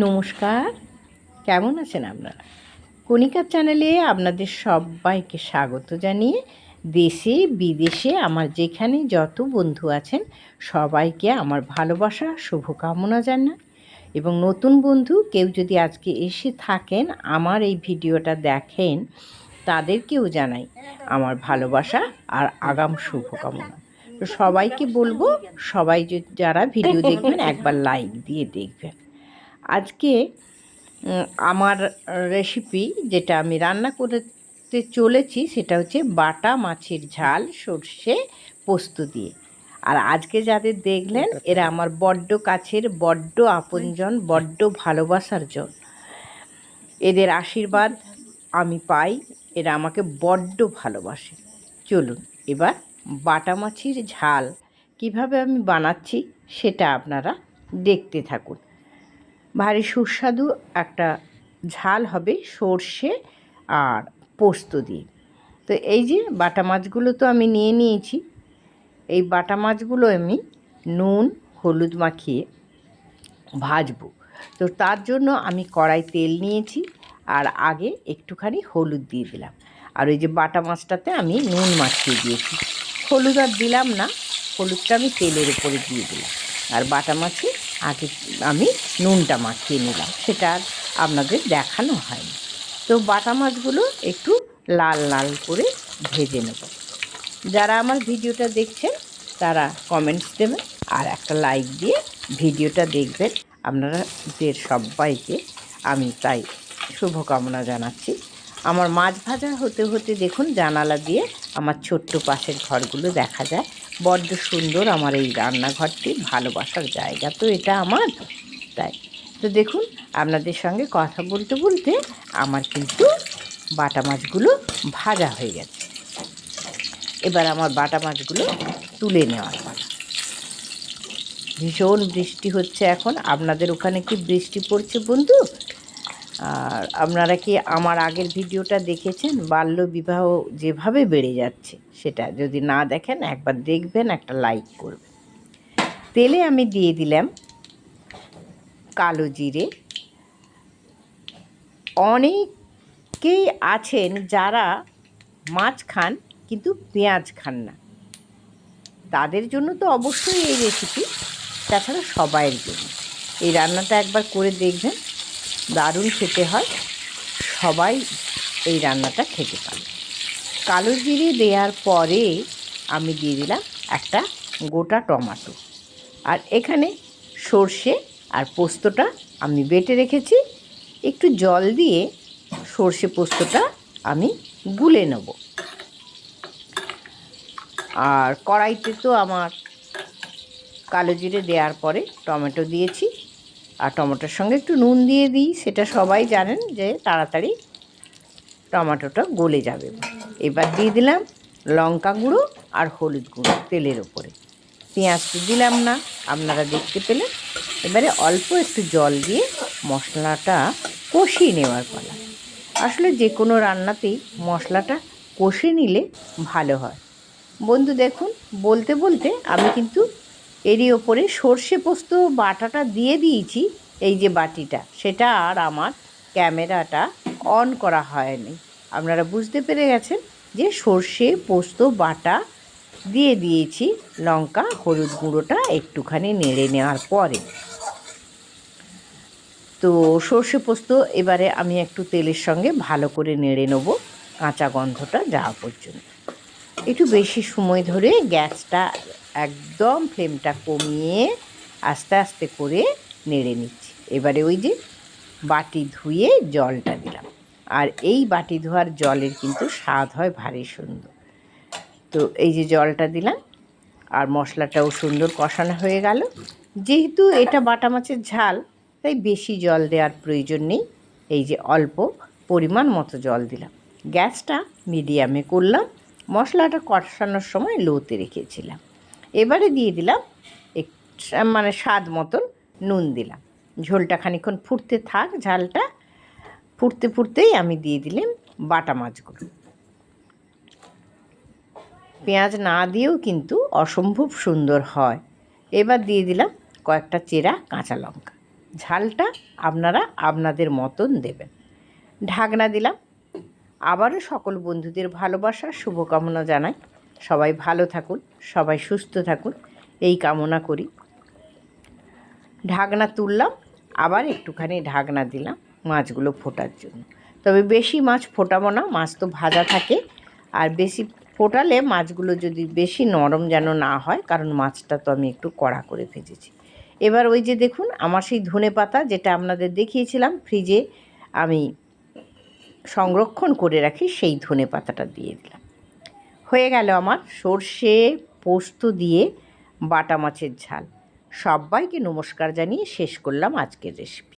নমস্কার। কেমন আছেন আপনারা? কণিকার চ্যানেলে আপনাদের সবাইকে স্বাগত জানিয়ে দেশে, বিদেশে আমার যেখানে যত বন্ধু আছেন, সবাইকে আমার ভালোবাসা, শুভকামনা জানাই। এবং নতুন বন্ধু কেউ যদি আজকে এসে থাকেন, আমার এই ভিডিওটা দেখেন, তাদেরকেও জানাই আমার ভালোবাসা আর আগাম শুভকামনা। তো সবাইকে বলব, সবাই যারা ভিডিও দেখবেন, একবার লাইক দিয়ে দেখবেন। আজকে আমার রেসিপি যেটা আমি রান্না করতে চলেছি সেটা হচ্ছে বাটা মাছের ঝাল সর্ষে পোস্ত দিয়ে। আর আজকে যাদের দেখলেন এরা আমার বড্ড কাছের বড্ড আপনজন বড্ড ভালোবাসার জন। এদের আশীর্বাদ আমি পাই এরা আমাকে বড্ড ভালোবাসে। চলুন এবার বাটা মাছের ঝাল। কীভাবে আমি বানাচ্ছি সেটা আপনারা দেখতে থাকুন। ভারী সুস্বাদু একটা ঝাল হবে সর্ষে আর পোস্ত দিয়ে। তো এই যে বাটা মাছগুলো তো আমি নিয়ে নিয়েছি, এই বাটা মাছগুলো আমি নুন, হলুদ মাখিয়ে ভাজবো। তো তার জন্য আমি কড়াই তেল নিয়েছি আর আগে একটুখানি হলুদ দিয়ে দিলাম। আর ওই যে বাটা মাছটাতে আমি নুন মাখিয়ে দিয়েছি। হলুদ আর দিলাম না, হলুদটা আমি তেলের উপরে দিয়ে দিলাম। আর বাটা মাছে আগে আমি নুনটা মাখিয়ে নিলাম, সেটা আর আপনাদের দেখানো হয়নি। তো বাটা মাছগুলো একটু লাল লাল করে ভেজে নেব। যারা আমার ভিডিওটা দেখছেন, তারা কমেন্টস দেবেন আর একটা লাইক দিয়ে ভিডিওটা দেখবেন। আপনাদের সবাইকে আমি তাই শুভকামনা জানাচ্ছি। আমার মাছ ভাজা হতে হতে দেখুন, জানালা দিয়ে আমার ছোট্ট পাশের ঘরগুলো দেখা যায়। বড্ড সুন্দর আমার এই রান্নাঘরটি, ভালোবাসার জায়গা তো এটা আমার। তাই, তো দেখুন, আপনাদের সঙ্গে কথা বলতে বলতে আমার কিন্তু বাটা মাছগুলো ভাজা হয়ে গেছে। এবার আমার বাটা মাছগুলো তুলে নেওয়ার পালা। ভীষণ বৃষ্টি হচ্ছে এখন। আপনাদের ওখানে কি বৃষ্টি পড়ছে বন্ধু? আর আপনারা কি আমার আগের ভিডিওটা দেখেছেন? বাল্য বিবাহ যেভাবে বেড়ে যাচ্ছে সেটা যদি না দেখেন, একবার দেখবেন, একটা লাইক করবেন। তেলে আমি দিয়ে দিলাম কালো জিরে। অনেকেই আছেন যারা মাছ খান কিন্তু পেঁয়াজ খান না। তাদের জন্য তো অবশ্যই এই রেসিপি তাছাড়া সবাইয়ের জন্য। এই রান্নাটা একবার করে দেখবেন। দারুণ খেতে হয়। সবাই এই রান্নাটা খেতে পারে। কালো জিরে দেওয়ার পরে আমি দিয়ে দিলাম একটা গোটা টমাটো। আর এখানে সর্ষে আর পোস্তটা আমি বেটে রেখেছি। একটু জল দিয়ে সর্ষে পোস্তটা আমি গুলে নেব। আর কড়াইতে তো আমার কালো জিরে দেওয়ার পরে টমেটো দিয়েছি। আর টমেটোর সঙ্গে একটু নুন দিয়ে দিই। সেটা সবাই জানেন যে তাড়াতাড়ি টমেটোটা গলে যাবে। এবার দিয়ে দিলাম লঙ্কা গুঁড়ো আর হলুদ গুঁড়ো তেলের ওপরে। পেঁয়াজ তো দিলাম না, আপনারা দেখতে পেলেন। এবারে অল্প একটু জল দিয়ে মশলাটা কষিয়ে নেওয়ার পালা। আসলে যে কোনো রান্নাতেই মশলাটা কষে নিলে ভালো হয়। বন্ধু দেখুন, বলতে বলতে আমি কিন্তু এরই ওপরে সর্ষে পোস্ত বাটাটা দিয়ে দিয়েছি, এই যে বাটিটা। সেটা আর আমার ক্যামেরাটা অন করা হয়নি। আপনারা বুঝতে পেরে গেছেন যে সর্ষে পোস্ত বাটা দিয়ে দিয়েছি, লঙ্কা, হলুদ গুঁড়োটা একটুখানি নেড়ে নেওয়ার পরে। তো সর্ষে পোস্ত এবারে আমি একটু তেলের সঙ্গে ভালো করে নেড়ে নেব, কাঁচা গন্ধটা যাওয়া পর্যন্ত। একটু বেশি সময় ধরে গ্যাসটা একদম ফ্লেমটা কমিয়ে আস্তে আস্তে করে নেড়ে নিচ্ছি। এবারে ওই যে বাটি ধুয়ে জলটা দিলাম। আর এই বাটি ধোয়ার জলের কিন্তু স্বাদ হয় ভারী সুন্দর। তো এই যে জলটা দিলাম, আর মশলাটাও সুন্দর কষানো হয়ে গেল। যেহেতু এটা বাটা মাছের ঝাল, তাই বেশি জল দেওয়ার প্রয়োজন নেই। এই যে অল্প পরিমাণ মতো জল দিলাম। গ্যাসটা মিডিয়ামে করলাম। মশলাটা কষানোর সময় লোতে রেখেছিলাম। এবারে দিয়ে দিলাম এক মানে স্বাদ মতন নুন দিলাম। ঝোলটা খানিক্ষণ ফুটতে থাক, ঝালটা ফুটতে ফুটতেই আমি দিয়ে দিলাম বাটা মাছগুলো। পেঁয়াজ না দিয়েও কিন্তু অসম্ভব সুন্দর হয়। এবার দিয়ে দিলাম কয়েকটা চেরা কাঁচা লঙ্কা। ঝালটা আপনারা আপনাদের মতন দেবেন। ঢাকনা দিলাম। আবারও সকল বন্ধুদের ভালোবাসা, শুভকামনা জানাই। সবাই ভালো থাকুন। সবাই সুস্থ থাকুন, এই কামনা করি। ঢাকনা তুললাম, আবার একটুখানি ঢাকনা দিলাম মাছগুলো ফোটার জন্য। তবে বেশি মাছ ফোটাবো না, মাছ তো ভাজা থাকে। আর বেশি ফোটালে মাছগুলো যদি বেশি নরম যেন না হয়, কারণ মাছটা তো আমি একটু কড়া করে ভেজেছি। এবার ওই যে দেখুন, আমার সেই ধনে পাতা যেটা আপনাদের দেখিয়েছিলাম, ফ্রিজে আমি সংরক্ষণ করে রাখি, সেই ধনে পাতাটা দিয়ে দিলাম। হয়ে গেল আমার সর্ষে পোস্ত দিয়ে বাটা মাছের ঝাল। সবাইকে নমস্কার জানিয়ে শেষ করলাম আজকের রেসিপি